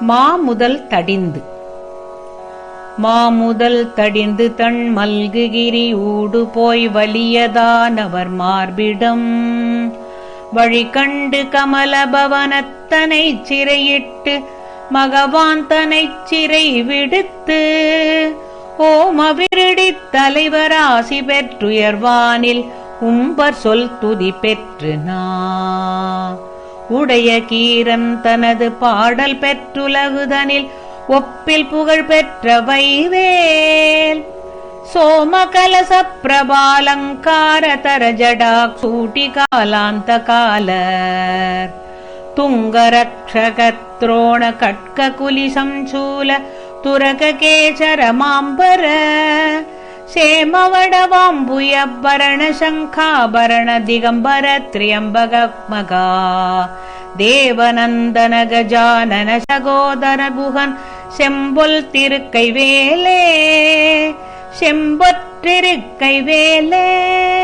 மாமுதல் தடிந்து. மாமுதல் தடிந்து தன் மல்குகிரி ஊடு போய் வலியதானவர் மார்பிடம். வழி கண்டு கமலபவனத்தனை சிறையிட்டு மகவான் தனைச் சிறை விடுத்து. ஓமவிருடித் தலைவராசி பெற்றுயர்வானில் உம்பர் சொல் துதி பெற்று நா உடைய கீரன் தனது பாடல் பெற்றுலகுதனில் ஒப்பில் புகழ் பெற்ற வைவேல். சோமகலச பிரபாலங்கார தர ஜடா சூட்டி காலாந்த காலர். துங்கரக்ஷகத்ரோண கட்க குலி சம்சூல துரக கேசர மாம்பர சேமவடவாம்புயபரண சங்காபரண திகம்பர திரியம்பக மகா தேவநந்தன கஜானன சகோதர குகன் செம்பொல் திருக்கை வேலே செம்பொற்றிருக்கை வேலே